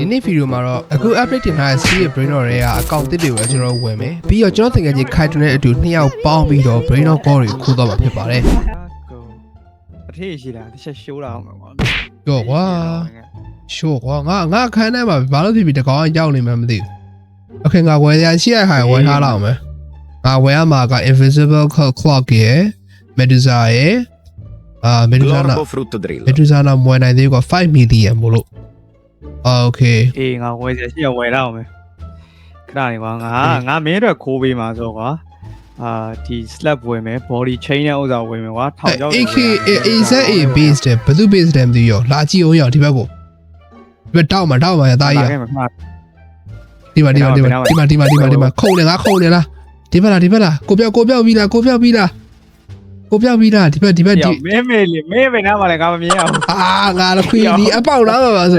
ဒီနေ့ဗီဒီယိုမှာတော့အခု update တင်ထားတဲ့ C ရဲ့ brain rot တွေကအကောင့်တစ်တွေကိုကျွန်တော်တို့ဝင်မယ်ပြီးတော့ကျွန်တော်သင်ငယ်ချင်းခိုင်တွန်နဲ့အတူနှစ်ယောက်ပေါင်းပြီးတော့ brain rot call တွေခိုးတော့မှာဖြစ်ပါတယ် ကိုအထေးရှိတာတစ်ချက်ရှိုးတာအောင်မှာကွာ ကြောကွာရှိုးကွာငါငါခန်းထဲမှာဘာလို့ဖြစ်ပြီးတကောင်ရောက်နေမှမသိဘူးโอเคငါဝယ်ရရှိရခိုင်ဝယ်ထားလောက်မယ်ငါဝယ်ရမှာက invisible clock ရယ် medusa ရယ်အာ medusa နာ Glorbo frutto drill. medusa နာမွေးနိုင်သေးကွာ5 million မို့လို့ โอเค အေးငါဝယ်စရာရှိရဝယ်တော့အောင်မယ်ခဏနေကွာငါငါမင်းအတွက်ခိုးပေးမှာဆိုကွာအာဒီ slab ဝယ်မယ် body chain နဲ့ဥစ္စာဝယ်မယ်ကွာထောင်ကြောက် AK AZA based တယ်ဘယ်သူ based တယ်မသိရောလာကြည့်အောင်ရအောင်ဒီဘက်ကိုဒီဘက်တောက်မှာတောက်မှာရတာကြီးရ ခဲ့မှာခဏ ဒီမှာဒီမှာဒီမှာဒီမှာဒီမှာဒီမှာဒီမှာခုံနေငါခုံနေလားဒီဘက်လားဒီဘက်လားကိုပြောက်ကိုပြောက်ပြီးလားကိုပြောက်ပြီးလား ကိုပြပြီးလားဒီဘက်ဒီဘက်ဒီမဲမဲလေမဲမဲနားမလဲငါမမြင်ရဘူးအာငါလည်းခွေဒီအပေါက်လားပါပါဆို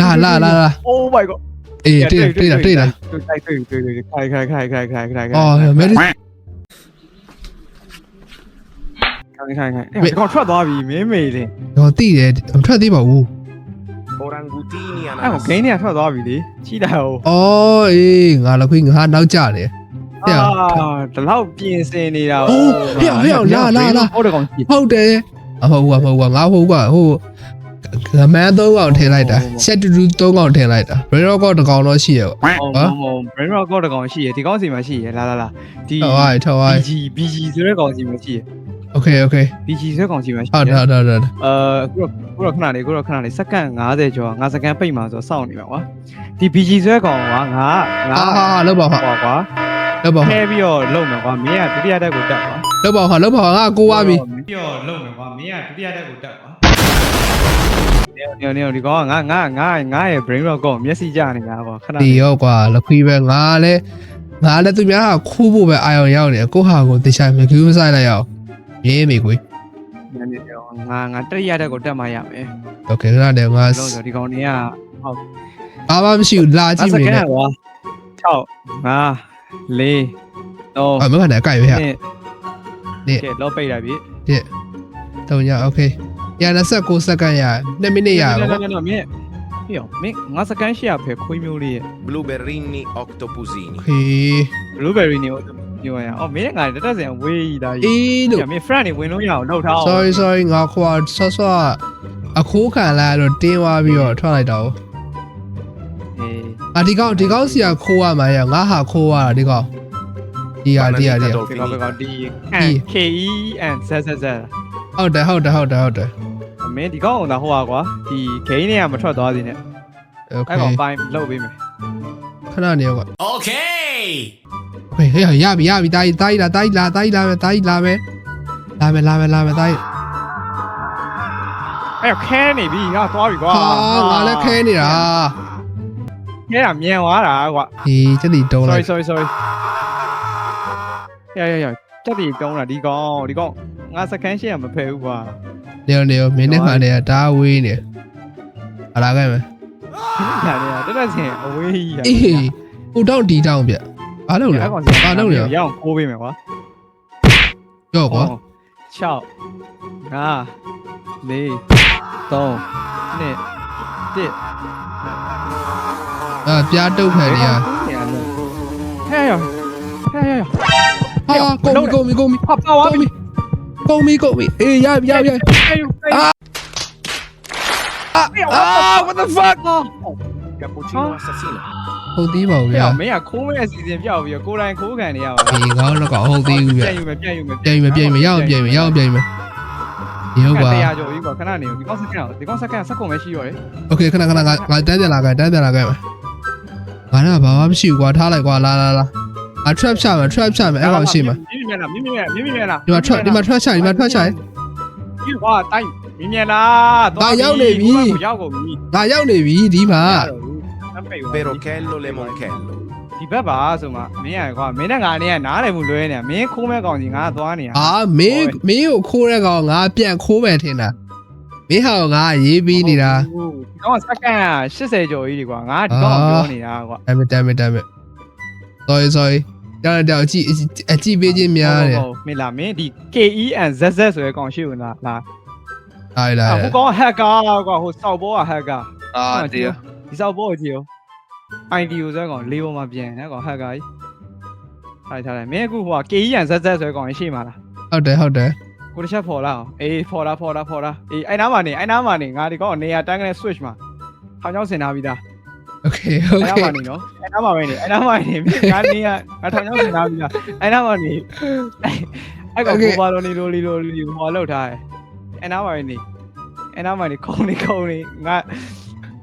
လာလာလာလာ Oh my god အေးတွေ့တွေ့တာတွေ့တာတွေ့တွေ့တွေ့ခိုင်ခိုင်ခိုင်ခိုင်ခိုင်ခိုင်အော်မဲဒီခိုင်ခိုင်ခိုင်အဲ့ကောင်ထွက်သွားပြီမဲမဲလေတော့တိတယ်မထွက်သေးပါဘူး Orangutini အဲ့ကောင်ဂိမ်းတွေကထွက်သွားပြီလေချိတာဟိုအော်အေးငါလည်းခွေငါနောက်ကြတယ် ဟဲ့ဒီလောက်ပြင်ဆင်နေတာဟိုဟဲ့ဟဲ့လာလာလာဟုတ်တယ်ကောင်ဟုတ်တယ်အဟုတ်ဟုတ်ဟုတ်ငါဟုတ်ကဟိုကမန်သုံးကောင်ထည့်လိုက်တာချက်တူတူသုံးကောင်ထည့်လိုက်တာ brain rock တကောင်တော့ရှိရပါဟုတ်ဟုတ် brain rock တကောင်ရှိရဒီကောင်စီမှာရှိရလာလာလာဒီဟုတ်ဟုတ်ဟုတ် BG BG ဆိုတဲ့ကောင်စီမှာရှိရ Okay okay BG ဆိုတဲ့ကောင်စီမှာရှိရဟုတ်ဟုတ်ဟုတ်အဲခုခုတော့ခဏလေးခုတော့ခဏလေးစက္ကန့်90ကျော်ငါစက္ကန့်ပိတ်မှာဆိုစောင့်နေပါကွာဒီ BG ဆိုတဲ့ကောင်ကငါငါဟာလောက်ပါဟာကွာ လောက်ပါဟာ ထဲပြီးတော့လုံမယ်ကွာမင်းကဒုတိယတက်ကိုတက်ကွာ လောက်ပါဟာလောက်ပါဟာငါကိုဝါပြီ ပြီးတော့လုံမယ်ကွာမင်းကဒုတိယတက်ကိုတက်ကွာနေနေနေဒီကောင်ကငါငါငါငါရဲ့ brain rock ကိုမျက်စိကျနေတာကွာခဏ ဒီရောကွာလက်ခွေးပဲငါလည်းငါလည်းသူများကခိုးဖို့ပဲအာရုံရောက်နေကိုဟာကိုတခြားမကူးမဆိုင်လိုက်ရအောင်ရေးမိကွေ နေနေတော့ငါငါတတိယတက်ကိုတက်မှရမယ် โอเคခဏတည်းငါ လုံးဆိုဒီကောင်တွေက ဘာမှမရှိဘူးလာကြည့်မနေနဲ့ ကွာ6 5 4 3 အမကနေအကြိုက်ပဲဟာ နှစ် နှစ် ကဲလောပိတ်တာပြီ တော့ညโอเคရ29စက္ကန့်ရ2မိနစ်ရပါ နော်နော်မင်းဟေ့မင်းငါစကန်ရှိရဖဲခွေးမျိုးလေးရဲ့ Blueberrini octopusini. โอเค blueberry နေပြောရအောင်မင်းငါတက်တက်စင်ဝေးကြီးတာ အေး ကြီး လို့ မင်း friend တွေဝင်လို့ရအောင်လှုပ်ထားအောင် sorry sorry ငါခွာဆော့ဆော့အခိုးခံလာတော့တင်းသွားပြီးတော့ထွက်လိုက်တော့ အေး အာဒီကောင်ဒီကောင်စီကခိုးရမှာရငါဟာခိုးရတာဒီကောင်ဒီဟာဒီဟာဒီဟာဒီကောင်ဒီကောင်ဒီ K E and Z Z Z ဟုတ်တယ်ဟုတ်တယ်ဟုတ်တယ်ဟုတ်တယ်အမင်းဒီကောင်ကတော့ဟိုပါကွာဒီဂိမ်းတွေကမထွက်သွားသေးနဲ့အဲ့ကောင်ပိုင်းလောက်ပေးမယ်ခဏနေကွာ Okay ဟေးဟေးရပြီရပြီတာကြီးတာကြီးလာတာကြီးလာတာကြီးလာမယ်တာကြီးလာမယ်လာမယ်လာမယ်လာမယ်တာကြီးအဲ့ခဲနေပြီငါသွားပြီကွာဟာငါလည်းခဲနေတာ ခဲတာမြန်သွားတာကွာဟေးချက်တီတုံးလို sorry က် sorry sorry ရရရတက်တီတုံးတာဒီကောင်ဒီကောင်ငါစကန်ရှေ့ကမဖယ်ဘူးကွာနေနေမင်းနဲ့ခါနေတာဒါဝေးနေဟာလာခဲ့မယ်ညာနေတက်တက်စင်အဝေးကြီးအေးဟိုတောင်းဒီတောင်းပြဘာလုပ်လဲအဲ့ကောင်ဘာလုပ်လဲရအောင်ခိုးပေးမယ်ကွာကြော့ကွာ6 5 4 3 2 1 အာပြားတုတ်ခံနေရဟဲ့ရဟဲ့ရဟာကုန်ပြီကုန်ပြီကုန်ပြီဟာပါဝါပြီကုန်ပြီကုန်ပြီအေးရရရအာ Ah, what the fuck? Cappuccino assassino. ဟုတ်သေးပါဘူးဗျာ။မင်းကခိုးမဲ့အစီအစဉ်ပြောက်ပြီးတော့ကိုယ်တိုင်ခိုးခံနေရပါဘူး။ဒီကောင်းတော့ကောင်းဟုတ်သေးဘူးဗျာ။ပြန်ယူမယ်ပြန်ယူမယ်ပြန်ယူမယ်ပြန်ယူမယ်ရအောင်ပြန်ယူမယ်ရအောင်ပြန်ယူမယ်။ရုပ်ပါတရားကြော်ပြီးပါခဏနေဒီကောင်းစကန်ဒီကောင်းစကန်စက်ကုန်ပဲရှိရတယ်။ Okay ခဏခဏငါတန်းတက်လာခဲ့တန်းတက်လာခဲ့မယ်။ ငါတော့ဘာမှမရှိဘူးကွာထားလိုက်ကွာလာလာလာအ trap ချမယ် trap ချမယ်အဲ့ကောင်ရှိမှာမြင်းမြင်လားမြင်းမြင်လားမြင်းမြင်လားဒီမှာ trap ဒီမှာ trap ချဒီမှာ trap ချဒီကွာတိုင်းမြင်းမြင်လားဒါရောက်နေပြီရောက်ကုန်ပြီငါရောက်နေပြီဒီမှာအပိတ် Perochello lemonchello. ဒီဘက်ပါဆိုမှမင်းရကွာမင်းနဲ့ငါနဲ့ကနားတယ်မှုလွဲနေတာမင်းခိုးမဲ့ကောင်ကြီးငါသွားနေတာအာမင်းမင်းကိုခိုးတဲ့ကောင်ငါပြန်ခိုးမယ်ထင်တာ မင်းဟာကိုငါရေးပြီးနေတာဒီကောင်စကန်80ကျော်ကြီးဒီကွာငါဒီကောင်ပြောနေတာကွာဒါမဲ့ဒါမဲ့ဒါမဲ့ sorry sorry တောင်းတောင်းအကြည့်အကြည့်ပေးခြင်းများတယ်မင်းလာမင်းဒီ KEN ZZ ဆိုတဲ့ကောင်ရှိဝင်လားလားဟာလာဟိုကောင်ဟက်ကာကွာဟိုစောက်ဘောကဟက်ကာအာဒီဒီစောက်ဘောကိုကြည့်ရော ID ကိုဆွဲကောင်လေးပေါ်မှာပြန်နေကောင်ဟက်ကကြီးထားထားလိုက်မင်းအခုဟိုက KE ရန်ဇက်ဇက်ဆွဲကောင်ရှိမှာလားဟုတ်တယ်ဟုတ်တယ် ကိုတစ်ချက်ဖော်လာအောင်အေးဖော်လာဖော်လာဖော်လာအေးအဲ့နားမှာနေအဲ့နားမှာနေငါဒီကောင်နေရာတန်းကနေ switch မှာထောင်ချောင်းစင်ထားပြီးသား โอเคโอ အဲ့ เค နားမှာနေနော်အဲ့နားမှာပဲနေအဲ့နားမှာနေမင်းငါနေရာငါထောင်ချောင်းစင်ထားပြီးသားအဲ့နားမှာနေအဲ့ကောင်ကိုပါလို့နေလို့လီလို့လီဟိုလောက်ထားတယ်အဲ့နားမှာပဲနေအဲ့နားမှာနေခုံနေခုံနေငါ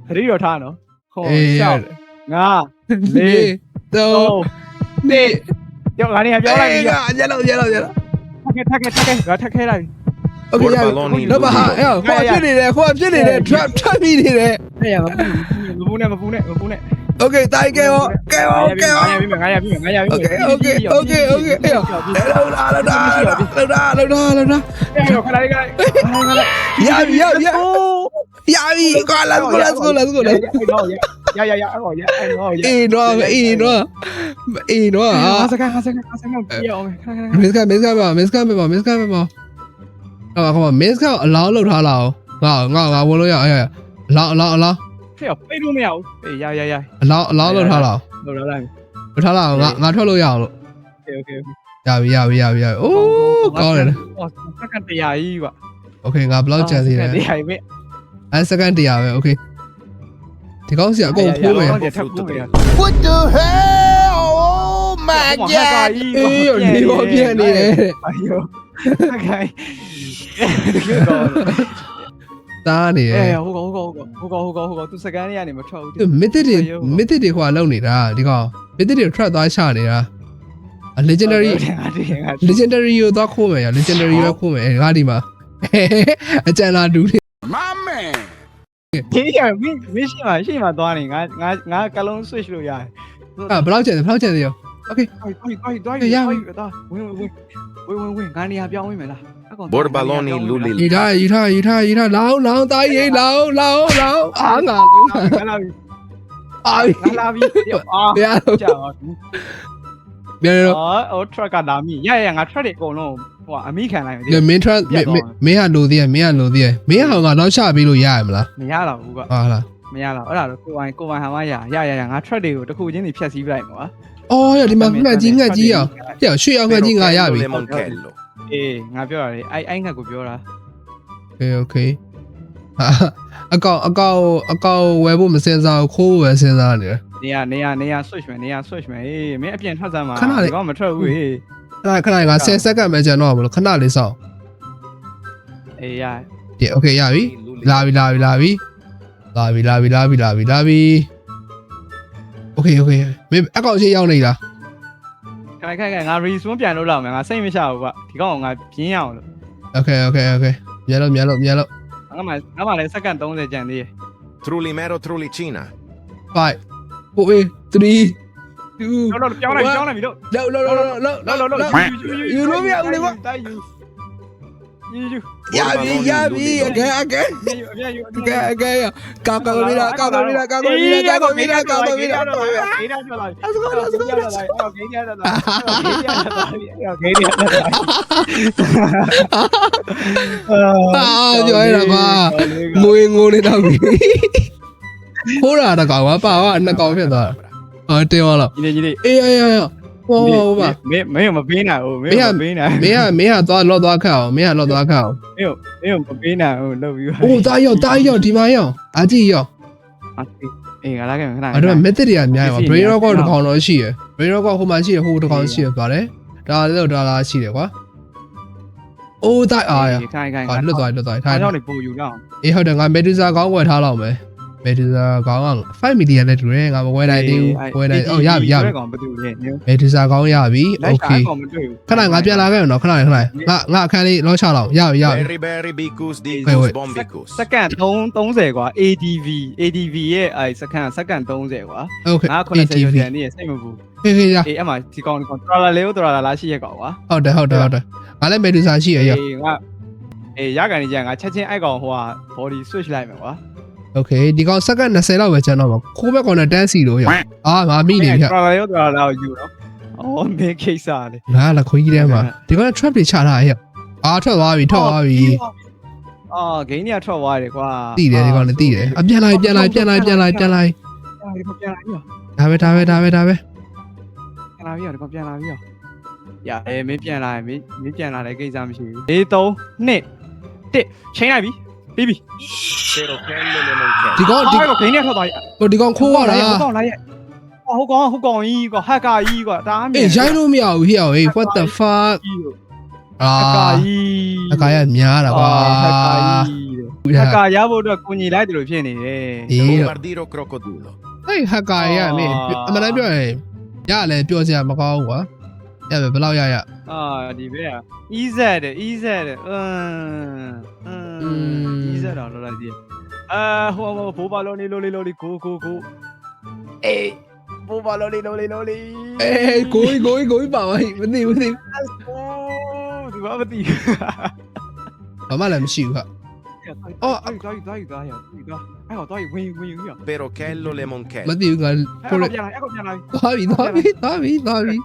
သတိတော်ထားနော်ဟို အေး ရှောက်ငါ လေး သုံ တော့ း နေ ပြောငါနေရာပြောလိုက်ပြီ ညလုံးညလုံးညလုံး ထက် ခဲ့ထက်ခဲ့ထက်ခဲ့ငါထက်ခဲ့လိုက်โอเคရပြီတော့ပါဟာအဲ့ဟိုဖြစ်နေတယ်ဟိုဖြစ်နေတယ် trap trap ပြီးနေတယ်ဟဲ့ရမပူနဲ့မပူနဲ့မပူနဲ့ Okay, tay kêu kêu kêu. Okay, okay, okay, okay. Lâu ra, lâu ra, lâu ra, lâu ra, lâu ra. Yeah, yeah, yeah. Yeah, let's go, let's go, let's go, let's go. Ya ya ya, aku ya, aku ya. Eh, no, eh, no. Eh, no. Hasakan, hasakan, hasakan. Ya, ome. Miska, miska ပါ miska ပဲပါ miska ပဲပါ။ဟောပါခေါမ miska ကိုအလောင်းလောက်ထားလာအောင်။ငါငါငါဝင်လို့ရအဲ့ရ။အလောင်းအလောင်းအလောင်း Thế à, bay luôn mèo. Ê, ya ya ya. အလောင်းအလောင်းလောက်ထားလာအောင် Đồ đó đây. လောက်ထားလာအောင်ငါငါထွက်လို့ရအောင်လို့ Ok ok. ရပြီရပြီရပြီရပြီ။အိုးကောင်းတယ်နော် Ồ, sắc ăn tì à y vậy. ။ Okay ငါဘယ်လောက်ကြံသေးလဲ Tì à y vậy. အဲစကန်100ပဲ okay ။ ဒီကောင်းစီအကုန်ဖိုးမယ် ထပ်ဖို့မယ် What the hell? Oh my ဟာ god! ကြီးအေးရောဒီဘောပြက်နေတယ်အယောဟကဲဒီကတော့တားနေတအေးယ်ဟုတ်ကောဟုတ်ကောဟုတ်ကောဟုတ်ကောဟုတ်ကောသူစကန်လေးကနေမထွက်ဘူးမစ်တစ်တွေမစ်တစ်တွေခွာလောက်နေတာဒီကောင်မစ်တစ်တွေ trap သွားချနေတာ legendary ငါတည်းငါ legendary ကိုသွားခိုးမယ်ရ legendary ပဲခိုးမယ်အဲငါဒီမှာအကြံလာဒူးတွေ My man! ဒီရမင်းမင်းရှိမှရှိမှသွားနေငါငါငါကလုံး switch လို့ရတယ်အာဘလောက်ကျန်တယ်ဘလောက်ကျန်တယ်ရောတွိုက်တွိုက်တွိုက်တွိုက်တာဝင်ဝင်ဝင်ဝင်ဝင်ငါနေရာပြောင်းဝင်မယ်လား Borbaloni Luli. ယူထားယူထားယူထားယူထားလောင်းလောင်းတားရေးလောင်းလောင်းလောင်းအာငါလုံးငါလာပြီအာငါလာပြီအာဘယ်လိုကြာပါပြန်တော့ အော် truck ကလာပြီရရငါ truck တွေအကုန်လုံး ဟိုအမိခံလိုက်မသိဘူးမင်း trans မင်းဟာလိုသေးရမင်းဟာလိုသေးရမင်းဟာငါနောက်ချပေးလို့ရရမလားမရတော့ဘူးကဟုတ်လားမရတော့အဲ့ဒါတော့ကိုပိုင်ကိုပိုင်ဟာမရရရရငါ track တွေကိုတစ်ခုချင်းနေဖြတ်စည်းပြလိုက်မှာအော်ရဒီမှာငှက်ကြီးငှက်ကြီးရပြရွှေအောင်ငှက်ကြီးငါရပြီအေးငါပြောတာလေအဲ့အဲ့ငှက်ကိုပြောတာ Okay okay အကောင်အကောင်အကောင်ဝယ်ဖို့မစင်စားဘူးခိုးဖို့ပဲစဉ်းစားနေတယ်နေရနေရနေရဆွတ်ရွှင်နေရဆွတ်ရွှင်အေးမင်းအပြင်ထွက်စမ်းပါခဏလေးကောင်မထွက်ဘူးဟေး ခဏခဏက10စက္ကန့်ပဲကျန်တော့မလို့ခဏလေးစောင့် အေးရ ဒီโอเคရပြီလာပြီလာပြီလာပြီလာပြီလာပြီလာပြီလာပြီလာပြီโอเคโอเคမင်းအကောင့်ရှိရောက်နေလား ခိုင်ခိုင်ခိုင်ငါ respawn ပြန်လို့လောက်မယ်ငါစိတ်မချဘူးကွာဒီကောင်ကငါပြင်းရအောင်လို့ โอเคโอเคโอเคမြန်လို့မြန်လို့မြန်လို့ ငါမှငါမှလည်းစက္ကန့်30ကျန်သေးတယ် Trullimero Trullicina. 5 4 3 2 လောလောပြောင်းလိုက်ပြောင်းလိုက်ပြီလို့လောက်လောက်လောက်လောက်လောလောလောယူလို့မရဘူးလေကွာတိုက်ယူယူယူရပြီရပြီအကဲအကဲယူအပြယူအကဲအကဲကောက်ကောက်ပြီးတာကောက်ကောက်ပြီးတာကောက်ကောက်ပြီးတာကောက်ကောက်ပြီးတာကောက်ကောက်ပြီးတာဂေးရပြောလိုက်အစကောအစကောလာအော်ဂေးရလာဂေးရလာဂေးရလာအာကြော်ရတာကွာငွေငိုနေတော့ပြီခိုးတာတကောင်ပါပါကနှစ်ကောင်ဖြစ်သွားတာ အော်တင်းသွားတော့ဒီနေ့ဒီနေ့အေးအေးအေးဟောဟောပါမင်းမင်းမပေးနိုင်ဘူးမင်းမပေးနိုင်မင်းကမင်းကသွားလော့သွားခတ်အောင်မင်းကလော့သွားခတ်အောင်မင်းမင်းမပေးနိုင်ဘူးလုပ်ပြီးအိုးတာရောက်တာရောက်ဒီမှာရောက်အာကြည့်ရောက်အေးငါလာခဲ့ခဏအဲ့တော့ method တွေကများပါ brain rock တကောင်တော့ရှိရယ် brain rock ဟိုမှာရှိရဟိုတကောင်ရှိရပါတယ်ဒါလည်းဒါလားရှိတယ်ကွာအိုးတာအာရခိုင်ခိုင်အာလွတ်သွားလွတ်သွားခိုထားင်တော့နေပို့ယူတော့အေးဟုတ်တယ်ငါ Medusa ကောင်းဝယ်ထားလောက်မယ် Medusa ကောင်းက5 million နဲ့တူတယ်ငါမဝယ်နိုင်သေးဘူးဝယ်နိုင်အော်ရပြီရပြီကောင်ဘာတူလဲ Medusa ကောင်းရပြီလိုက်တာ okay ကောင်မတွေ့ဘူးခဏငါပြန်လာခဲ့ရနော်ခဏလေးခဏလေးငါငါအခန်းလေးလောချလောက်ရပြီရပြီ Berry Berry Bicus di Wait, wait. Bombicus. စက္ကန့်3 30ကွာ ADV ADV ရဲ့အဲစက္ကန့်စက္ကန့်30ကွာ okay ငါ90ကျော်ကျန်နေစိတ်မပူဟေးဟေးရအေးအမှဒီကောင်ကောင်တော်လာလေးတော်လာလားရှိရကောင်ကွာဟုတ်တယ်ဟုတ်တယ်ဟုတ်တယ်ငါလည်း Medusa ရှိရရအေးငါအေးရကန်နေကြငါချက်ချင်းအိုက်ကောင်ဟိုဟာ body switch လိုက်မယ်ကွာ okay ဒီကောင်စက္ကန့်20လောက်ပဲကျန်တော့မှာခိုးဘက်ကောင်နဲ့တန်းစီလို့ရအာငါမိနေပြီတော်လာရောတော်လာယူတော့အော်မင်းကိစ္စလေငါလည်းခွေးကြီးထဲမှာဒီကောင် trap တွေချထားရအာထွက်သွားပြီထွက်သွားပြီအော်ဂိမ်းကြီးကထွက်သွားတယ်ကွာတိတယ်ဒီကောင်လည်းတိတယ်အပြန်လိုက်ပြန်လိုက်ပြန်လိုက်ပြန်လိုက်ပြန်လိုက်ဒီကောင်ပြန်လာပြီရောဒါပဲဒါပဲဒါပဲဒါပဲပြန်လာပြီရောဒီကောင်ပြန်လာပြီရောရအဲမင်းပြန်လာရင်မင်းမင်းပြန်လာတဲ့ကိစ္စမရှိဘူး၄3 2 1ချိန်လိုက်ပြီ ပြီးပြီ Pero quello le non c'è. ဒီကောင်ဒီအော်ဂိမ်းကြီးထွက်သွားပြီဟိုဒီကောင်ခိုးရတာဟုတ်ကောင်လိုက်ရဲ့ဟုတ်ကောင်ဟုတ်ကောင်ကြီးကွာဟက်ကာကြီးကွာဒါအမြင်အေးရိုင်းလို့မရဘူးဟေ့ဟေး what the fuck ကြီးလို့အာဟက်ကာကြီးအကာရများတာကွာဟက်ကာကြီးဟက်ကာရဖို့အတွက်ကိုညီလိုက်တယ်လို့ဖြစ်နေတယ်အေး Bombardiro crocodilo. ဟဲ့ဟက်ကာရမင်းအမှန်တမ်းပြောရင်ရလဲပြောစရာမကောင်းဘူးကွာရပဲဘယ်လောက်ရရအာဒီဘေးက EZ တဲ့ EZ တဲ့အင်းအင်း 在哪了，老弟？啊，我我不巴罗里罗里罗里哭哭哭，哎，不巴罗里罗里罗里，哎，咕一咕一咕一巴嘛，稳定稳定，哦，你妈不定，慢慢来，修哈。哦，哎，大鱼大鱼大鱼大鱼，哎，好大鱼，欢迎欢迎呀。Pero que lo le monke。稳定个，过来，过来，过来，大鱼大鱼大鱼大鱼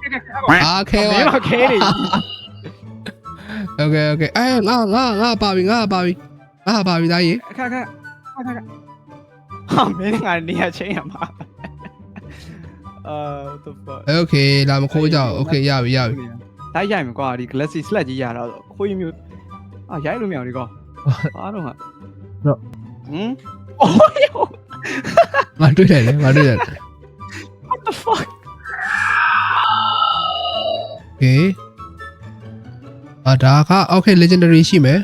，OK OK，OK OK，哎，啊啊啊，八米啊八米。啊啊啊啊啊啊啊啊 အဲငါငါငါပါပြီငါပါပြီငါပါပြီသားကြီး အခါခါအခါခါဟာမင်းငါနေရချင်းရမှာအာ what the fuck โอเคလာမခိုးကြအောင်โอเคရပြီရပြီ တိုက်ရိုက်မယ်ကွာဒီ Galaxy Slash ကြီးရတော့ခွေးမျိုးအာရိုက်လို့မရဘူးဒီကောဘာတော့ဟာ တော့ ဟမ်အိုး ငါတွေ့တယ်လေငါတွေ့တယ် what the fuck โอเคအာဒါက okay legendary ရှိမယ်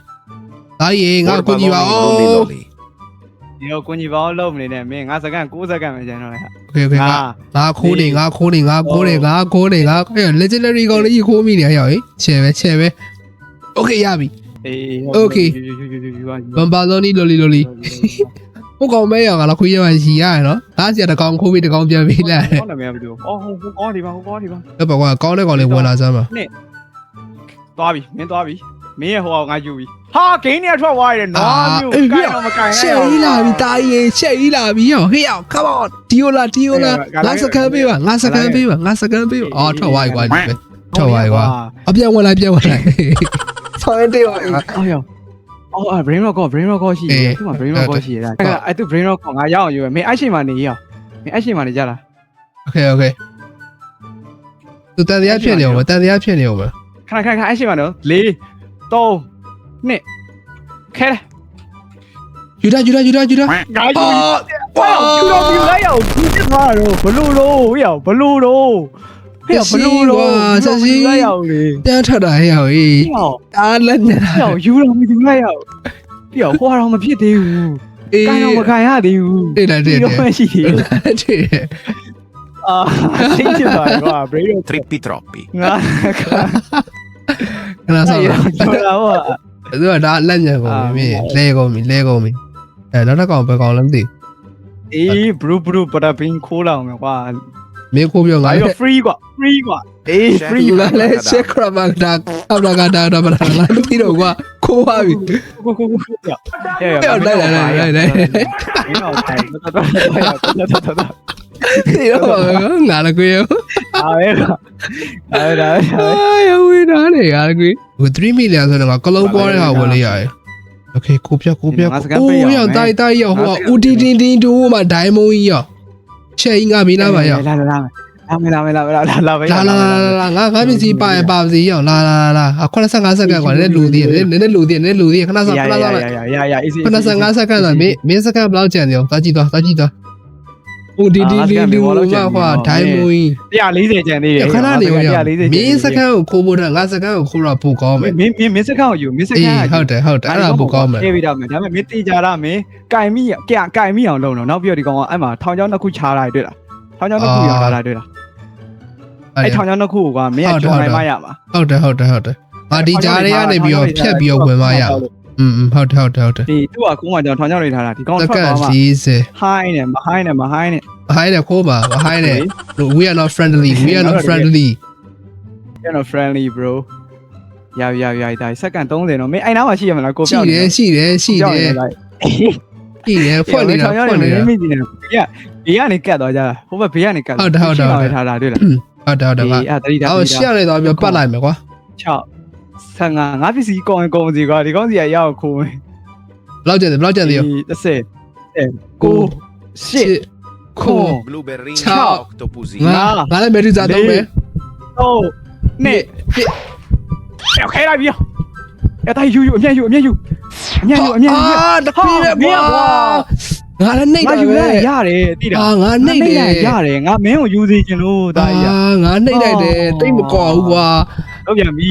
သားကြီးငါကူညီပါဦး Lulli lulli. ဒီတော့ကိုကြီးဘောင်းလုံးမနေနဲ့မင်း9စက္ကန့်9စက္ကန့်ပဲကျန်တော့လေဟာ โอเคโอเคငါငါခိုးနေငါခိုးနေငါခိုးနေငါခိုးနေငါအဲ့ legendary ကောင်လေးကြီးခိုးမိနေရရောက်ဟေးချဲပဲချဲပဲโอเคရပြီ အေး Okay ဘမ်ဘာလိုနီလိုလီလိုလီဟိုကောင်မဲရောငါလည်းခွေးရမှရှိရရနော်ဒါစီတကောင်ခိုးပြီးတကောင်ပြန်ပြီးလိုက် ကောင်းတယ်မရဘူးအော်ဟိုဟိုကောင်းဒီပါဟိုကောင်းဒီပါ တော့ဘာကောင်းတဲ့ကောင်လေးဝင်လာစမ်းပါ သွားပြီမင်းသွားပြီမင်းရဲ့ဟိုကငါယူပြီ ဟာဂိမ်းเนี่ยထွက်သွားရတယ်နွားမျိုးကိုင်တော့မကိုင် ရှယ်ကြီးလာပြီတာကြီးရှယ်ကြီးလာပြီဟောဟေးအောင် come on ဒီယိုလာဒီယိုလာငါစကန်ပေးပါငါစကန်ပေးပါငါစကန်ပေးပါအော်ထွက်သွားပြီကွာဒီပဲထွက်သွားပြီကွာအပြန်ဝင်လိုက်ပြန်ဝင်လိုက်ဆောင်းရတဲ့ကွာ အော်ယောအော် brain rock ကော brain rock ကောရှိတယ်သူက brain rock ကောရှိတယ်အဲ့ဒါအဲ့သူ brain rock ကောငါရအောင်ယူမယ်မင်းအဲ့ချိန်မှာနေရအောင်မင်းအဲ့ချိန်မှာနေကြလား โอเคโอเคသူတန်တရားဖြစ်နေအောင်တန်တရားဖြစ်နေအောင် ခဏခဏခဏအဲ့ချိန်မှာနော်၄၃ နှစ်ခဲတယ်ယူတာယူတာယူတာယူတာငါယူဝါယူတော့ယူလိုက်အောင်ဒီမှာတော့ဘလူတော့ဟေးအောင်ဘလူတော့ဟေးဘလူတော့လိုက်အောင်လေပြန်ထွက်တာဟေးဟောဟေးဟေးအောင်တားလက်နေတာဟေးအောင်ယူတော့မယူလိုက်အောင်ဟေးအောင်ဟိုတော့မဖြစ်သေးဘူးအေးကိုင်တော့မကိုင်ရသေးဘူးတိတ်တယ်တိတ်တော့တယ်ရှိသေးတိတ်တယ်အာသိချင်ပါကွာ brain rock Trippi troppi. ငါကခဏဆောက်ကျော်လာဟော သူကဒါလက်ညံကုန်ပြီမင်းလဲကုန်ပြီလဲကုန်ပြီအဲနောက်တစ်ကောင်ပဲကောင်လည်းမသိအေး blue blue ပတာပင်းခိုးလာအောင်ကွာမင်းခိုးပြောငါငါလည်းတော့ free ကွာ free ကွာအေး free ငါလည်း check ခရမဒါအဘလာကဒါဒါမလာလာပြီးတော့ကွာခိုးပါပြီကိုကိုကိုကိုရရရလိုက်လိုက်လိုက်လိုက် လိုက် မင်းတော့တိုင်တော်တော်တော်တော်တော် ဒီတော့ငါလည်းကိုရ အားပဲကွာအားဒါ အာရဝေးတာလေငါလည်းကိုဟို3 million ဆိုတော့ငါကလုံးပေါ်တဲ့ဟာဝင်လေးရတယ်โอเคကိုပြကိုပြအိုးရောတိုက်တိုက်ရောဟိုဦးတီတင်းတင်းတူမှာဒိုင်းမုံကြီးရောချက်ကြီးငါမီးလာပါရော လာလာလာလာမလာမလာလာလာလာပဲ လာလာလာလာငါငါပစ္စည်းပါရပါစီရောလာလာလာ85စက္ကန့်ကွာနည်းလူသေးတယ်နည်းနည်းလူသေးနည်းလူသေးခဏဆောခဏဆော ရရရရ easy 85စက္ကန့်ဆိုမင်းမင်းစက္ကန့်ဘယ်လောက်ကျန်တယ်ရောသွားကြည့်သွားသွားကြည့်သွား ဟိုဒီဒီဒီဒီဟိုမှာဟွာဒိုင်းမွေး140ကျန်သေးတယ်ခဏနေရောမင်းစက္ကန့်ကိုခိုးဖို့တော့ငါစက္ကန့်ကိုခိုးတော့ပိုကောင်းမယ်မင်းမင်းမင်းစကောက်ယူမင်းစအေးကောက်ဟုတ်တယ်ဟုတ်တယ်အဲ့ဒါပိုကောင်းမယ်ပြေးပြီးတော့မယ်ဒါပေမဲ့မင်းတေးကြတာမင်းကင်မိကင်ကင်မိအောင်လုပ်တော့နောက်ပြီးတော့ဒီကောင်ကအဲ့မှာထောင်ချောင်းတစ်ခုခြားလာတွေ့လားထောင်ချောင်းတစ်ခုရောက်လာတာတွေ့လားအဲ့ထောင်ချောင်းတစ်ခုကမင်းကဂျုံနိုင်မရမှာဟုတ်တယ်ဟုတ်တယ်ဟုတ်တယ်ငါဒီကြားတွေကနေပြီးတော့ဖြတ်ပြီးတော့ဝင်မရ อืมဟုတ်တယ်ဟုတ်တယ်ဟုတ်တယ်ဒီသူ့ကကုန်းကကျွန်တော်ထောင်ချောင်းနေထားတာဒီကောင်စက္ထွကက်န့်သွားမှ40 high နဲ့မ high နဲ့မ high နဲ့ဟိုင်းတယ်ခိုးပါဟိုင်းတယ် we are not friendly we are not friendly ကျွန်တော် friendly bro ရရရရဒါစက္ကန့်30တော့မင်းအဲ့နားမှာရှိရမလားကိုရှိပြောင်းတယ်ရှိတယ်ရှိတယ်ရှိတယ်ဖွက်နေတာဖွက်နေတာမင်းကြီးနေဘေးကဘေးကနေကတ်သွားကြတာဟိုဘက်ဘေးကနေကတ်ဟုတ်တယ်ဟုတ်တယ်ဟုတ်တယ်ထားတာတွေ့လားဟုတ်တယ်ဟုတ်တယ်ကအဲ့တတိတာအော်ရှေ့ရနေတော့ပြပတ်လိုက်မယ်ကွာ6 55ငါပစ္စည်းကောင်းရင်ကောင်းစီကွာဒီကောင်းစီကရအောင်ခိုးမယ်ဘယ်လောက်ကျန်တယ်ဘယ်လောက်ကျန်သေးရော30 9 8 9 Blueberrina Ciao. octopusina. ငါငါလည်းမေဒူဇာသုံးမယ်တော့နဲ့ရောက်ခဲလိုက်ပြီရတိုင်းယူယူအမြတ်ယူအမြတ်ယူအမြတ်ယူအမြတ်ယူအာတပီးပဲမင်းကွာကွာငါလည်းနှိမ့်ငါတာယူပဲရရတယ်တိတာအာငါနှိမ့်တယ်ရတယ်ငါမင်းကိုယူစီခြင်းလို့တာအာကြီးငါနှိမ့်လိုက်တယ်တိတ်မကောဘူးကွာ တော့ပြန်ပြီ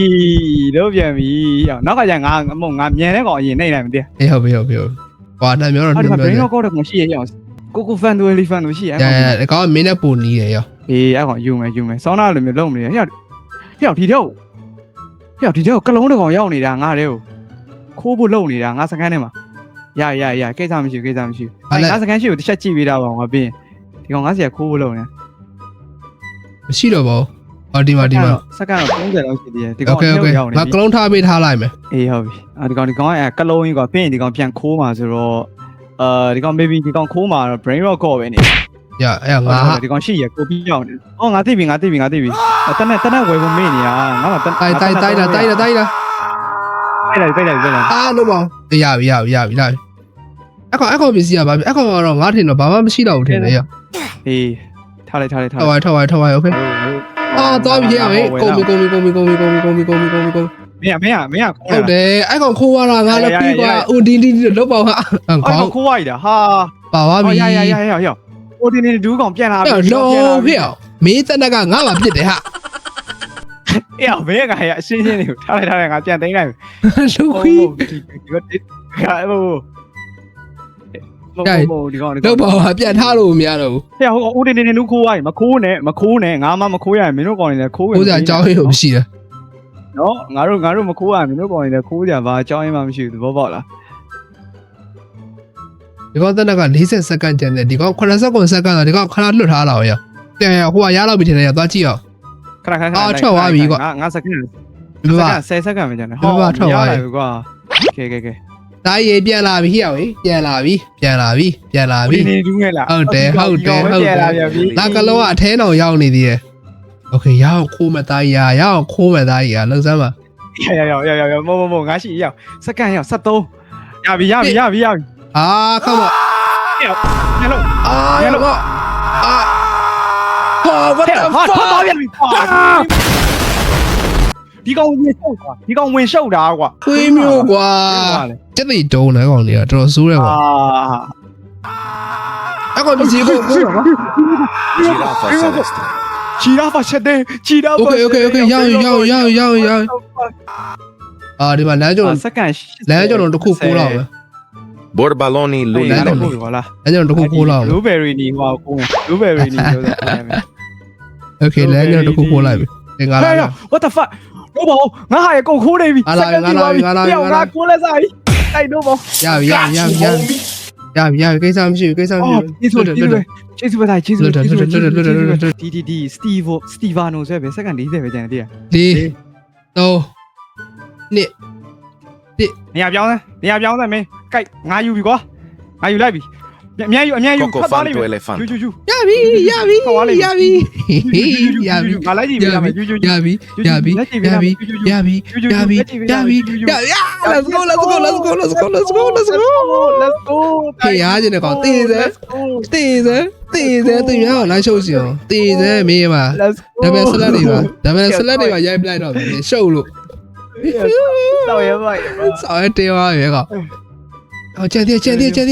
တော့ပြန်ပြီနောက်ကကျငါမဟုတ်ငါမြန်တဲ့ကောင်အရင်နှိမ့်လိုက်မသိအေးဟုတ်ပြီဟုတ်ပြီဟုတ်ပြီကွာနှမျောတော့အဲ့နှဒီမှာမျော brain တယ် record တော့ရှိရအောင်ကိုကိုဖန်တူလီဖန်တူရှိရရရဒီကောင်မင်းနဲ့ပုံနီးတယ်ရောအေးအဲ့ကောင်ယူမယ်ယူမယ်ဆောင်းနာလိုမျိုးလုံးမနေဟဲ့ဟဲ့ဒီတော့ဟဲ့ဒီတော့ကလုံးတကောင်ရောက်နေတာငါတဲ့ကိုခိုးဖို့လုံနေတာငါစကန်ထဲမှာရရရကိစ္စမရှိကိစ္စမရှိအဲ့ငါစကန်ရှိကိုတစ်ချက်ကြည့်ပေးတာပါငါပြီးဒီကောင်ငါစီကခိုးဖို့လုံနေမရှိတော့ပါဘူး ဟောဒီမှာဒီမှာ စကန်တော့30လောက်ရှိသေးတယ်ဒီ โอ ကောင် เคโอเค ရောက်နေ ငါက ပြီ လုံးထားပေးထားလိုက်မယ် အေးဟုတ်ပြီအာဒီကောင်ဒီကောင်အဲကလုံးကြီးကပြီးရင်ဒီကောင်ပြန်ခိုးမှာဆိုတော့အာဒီကောင် maybe ဒီကောင်ခိုးမှာတော့ brain rock ကောပဲနေ ရအဲ့ငါဟာ ဒီကောင်ရှိရကိုပြီးရောက်နေအော်ငါသိပြီငါသိပြီငါသိပြီတနက်တနက်ဝယ်ဖို့မေ့နေတာငါမှတ တိုက်တိုက်တိုက်တာတိုက်တာတိုက်တာ တိုက်လိုက်တိုက်လိုက်တိုက်လိုက် အာလို့ပါရပြီရပြီရပြီလာပြီအကောင်အကောင်ပစ္စည်းကဘာပြီအကောင်ကတော့ငါထင်တော့ဘာမှမရှိတော့ဘူးထင်တယ်ရ အေးထားလိုက်ထားလိုက်ထား ထောက် လိုက် ဝိုင်းထောက်ဝိုင်းထောက်ဝိုင်းโอเคအာ သွားပြီရပြီကုန်ပြီကုန်ပြီကုန်ပြီကုန်ပြီကုန်ပြီကုန်ပြီကုန်ပြီကုန်ပြီကုန်ပြီမင်းမင်းမင်းခိုးဟုတ်တယ်အကောင်ခိုးရတာငါလည်းပြီးကွာဦးဒီဒီလောက်ပါဟာအော်ကောင်းခိုးရည်တာဟာပါသွားပြီရရရရရဟိုဒီနေဒူးကောင်ပြန်လာအဲ့လောဟဲ့မင်းတနကငါ့မှာပြစ်တယ်ဟာအေးဘယ်ကရအရှင်းရှင်းလေးထားလိုက်ထားလိုက်ငါပြန်သိမ်းလိုက် လူခွီးဒီကဒီကဟို ဒီကောင်ဒီလောကောင်က်ပါဟာပြန်ထားလို့မရတော့ဘူးဟဲ့ဟိုဦးနေနေနူးခိုးရည်မခိုးနဲ့မခိုးနဲ့ငါမှမခိုးရရင်မင်းတို့ကောင်နေလဲခိုးကိုယ်စားအကြောင်းရင်းကိုမရှိတယ်နော်ငါတို့ငါတို့မခိုးရမင်းတို့ကောင်နေလဲခိုးကြဘာအကြောင်းရင်းမှမရှိဘူးသဘောပေါက်လားဒီကောင်တနက40စက္ကန့်ကျန်တယ်ဒီကောင်80စက္ကန့်စက္ကန့်တော့ဒီကောင်ခဏလွတ်ထားလာရောပြန်ရဟိုကရတော့ပြီထင်တယ်ရသွားကြည့်အောင် ခဏခဏခဏအာထွက်သွားပြီကွာ ငါငါစက္ကန့်ဒီမှာ10စက္ကန့်ပဲကျန်တယ်ဒီမှာထွက်သွားပြီပြီကွာကဲကဲကဲ တားရေပြန်လာပြီဟိအောင်ပြန်လာပြီပြန်လာပြီပြန်လာပြီ ဦးနေဒူးငဲလား ဟုတ်တယ်ဟုတ်တယ်ဟုတ်တယ် လာပြန်ပြီ ငါကလုံးကအထဲတော်ရောက်နေသေးတယ်โอเคရအောင်ခိုးမသားရရအောင်ခိုးမသားရလှုပ်စမ်းပါ ရရရရရရမမမငါရှိရောက်စက္ကန့်ရောက်73ရပြီရပြီရပြီရပြီ အာခမ ညလုံး အာရတော့အာဟာ what ဟဲ့ the ဟာထွက်သွား fuck ပြန်ပြီကွာ ဒီကောင်ဝင်ရှုပ်တာဒီကောင်ဝင်ရှုပ်တာကွာခွေးမျိုးကွာတက်သိတုံးတယ်ကောင်လေးကတော်တော်ဆိုးတယ်ကွာအဲ့ကောင်ဒီကိုကိုကွာချီရာဖာချက်တဲ့ချီရာဖာ Okay okay okay ရအောင်ရအောင်ရအောင်ရအောင်ရအောင်အာဒီမှာလမ်းကျော်စက္ကန့်လမ်းကျော်တော့တစ်ခုကိုးတော့ပဲ Borbaloni လူလမ်းတော့ဟောလားလမ်းကျော်တစ်ခုကိုးတော့ Blueberry နီဟောကိုး Blueberry နီပြောတာ Okay လမ်းကျော်တစ်ခုကိုးလိုက်ပြီသင်္ကာလာ What the fuck 여보 나 이거 고래미 야나 고래사이 아이 여보 야야야야 cái sao chịu cái sao chịu đi rồi đi rồi chết rồi thầy chết rồi chết rồi chết rồi chết rồi đi đi đi. Steve Stevano sẽ về sách ảnh đi về chẳng đi à? Đi. Đâu nè đi. Nhà béo này nhà béo này mày. Cái ngài yêu bị quá. Ngài yêu lại bị. အမြန်ယူအမြန်ယူဖတ်သွားလိမ့်မယ်ယူယူယူ ရပြီရပြီခေါ်သွားလိမ့်ရမယ်ပြီရပြီငါလိုက်ကြည့်ပေးရမယ်ယူယူယူရပြီရပြီလက်ကြည့်ပေးရရမယ်ပြီရပြီယူယူယူရပြီလက်ကြည့်ပေးရရမယ်ပြီယူယူယူ ရပြီ let's go let's go let's go let's go let's go let's go let's go ဖေးရကျင်တဲ့ကောင်တည်စဲ let's go တည်စဲတည်စဲသူများကိုလိုက်ရှုပ်စီအောင်တည်စဲမေးပါ let's go ဒါပေမဲ့ဆလတ်တွေပါဒါပေမဲ့ဆလတ်တွေပါရိုက်ပလိုက်တော့ပြီရှုပ်လို့ တော့ရပါရဲ့ ဆောင်းရဲတေးသွားရွယ်ကောင်အော်ကျန်သေးကျန်သေးကျန်သေး